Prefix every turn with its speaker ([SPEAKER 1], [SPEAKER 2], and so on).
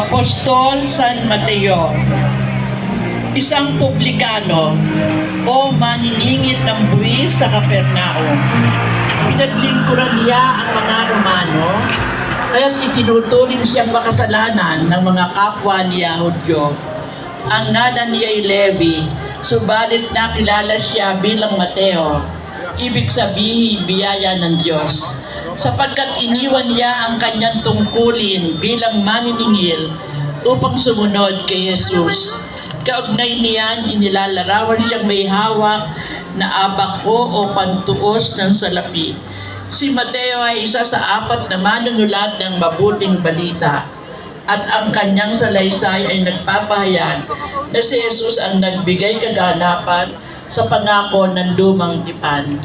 [SPEAKER 1] Apostol San Mateo, isang publikano o maniningil ng buwis sa Kapernaum. Pinaglingkuran niya ang mga Romano kaya't itinuturing siyang makasalanan ng mga kapwa niya Hudyo. Ang ngalan niya ay Levi, subalit nakilala siya bilang Mateo. Ibig sabihin, biyaya ng Diyos. Sapagkat iniwan niya ang kanyang tungkulin bilang maniningil upang sumunod kay Jesus. Kaugnay niyan, inilalarawan siyang may hawak na abako o pantuos ng salapi. Si Mateo ay isa sa apat na manunulat ng mabuting balita at ang kanyang salaysay ay nagpapahayag na si Jesus ang nagbigay kaganapan sa pangako ng lumang tipan.